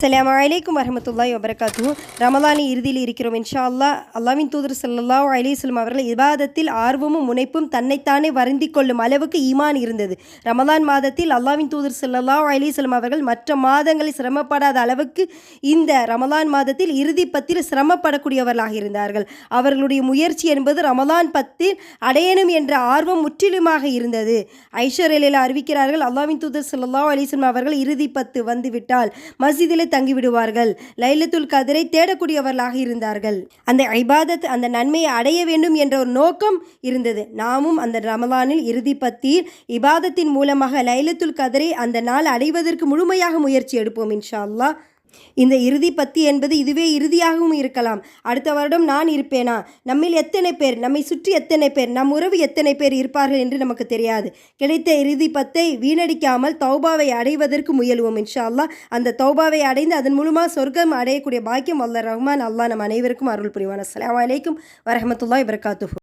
அஸ்லாம் அலைக்கும் வரமத்துல்லாய் வபரகாத்து ரமலானி இறுதியில் இருக்கிறோம் இன்ஷா அல்லாஹ் அல்லாவின் தூதர் ஸல்லல்லாஹு அலிஸ்லம் அவர்கள் இவாதத்தில் ஆர்வமும் முனைப்பும் தன்னைத்தானே வருந்தி கொள்ளும் அளவுக்கு ஈமான் இருந்தது. ரமலான் மாதத்தில் அல்லாவின் தூதர் ஸல்லல்லாஹு அலிஸ்லம் அவர்கள் மற்ற மாதங்களில் சிரமப்படாத அளவுக்கு இந்த ரமலான் மாதத்தில் இறுதி பத்தில் சிரமப்படக்கூடியவர்களாக இருந்தார்கள். அவர்களுடைய முயற்சி என்பது ரமலான் பத்தில் அடையணும் என்ற ஆர்வம் முற்றிலுமாக இருந்தது. ஐஷர் அறிவிக்கிறார்கள் அல்லாவின் தூதர் ஸல்லல்லாஹு அலிஸ்லம் அவர்கள் இறுதி பத்து வந்துவிட்டால் மஸ்ஜிதிலே தங்கிவிடுவார்கள். லைலத்துல் கதிரை தேடக்கூடியவர்களாக இருந்தார்கள். அந்த ஐபாதத் அந்த நன்மையை அடைய வேண்டும் என்ற ஒரு நோக்கம் இருந்தது. நாமும் அந்த ரமலானில் இறுதி பத்தியில் இபாதத்தின் மூலமாக லைலத்துல் கதிரை அந்த நாள் அடைவதற்கு முழுமையாக முயற்சி எடுப்போம் இன்ஷா அல்லாஹ். இந்த இறுதி பத்தி என்பது இதுவே இறுதியாகவும் இருக்கலாம். அடுத்த வருடம் நான் இருப்பேனா? நம்மில் எத்தனை பேர் நம்மை சுற்றி எத்தனை பேர் நம் உறவு எத்தனை பேர் இருப்பார்கள் என்று நமக்கு தெரியாது. கிடைத்த இறுதி பத்தை வீணடிக்காமல் தௌபாவை அடைவதற்கு முயல்வோம் இன்ஷா அல்லா அந்த தௌபாவை அடைந்து அதன் மூலமாக சொர்க்கம் அடையக்கூடிய பாக்கியம் அல்ல ரஹ்மான் அல்லாஹ் நம் அனைவருக்கும் அருள் புரிவான் அஸ்ஸலாமு வலைக்கும் வரமத்துல்லா வபரகாத்துஹு.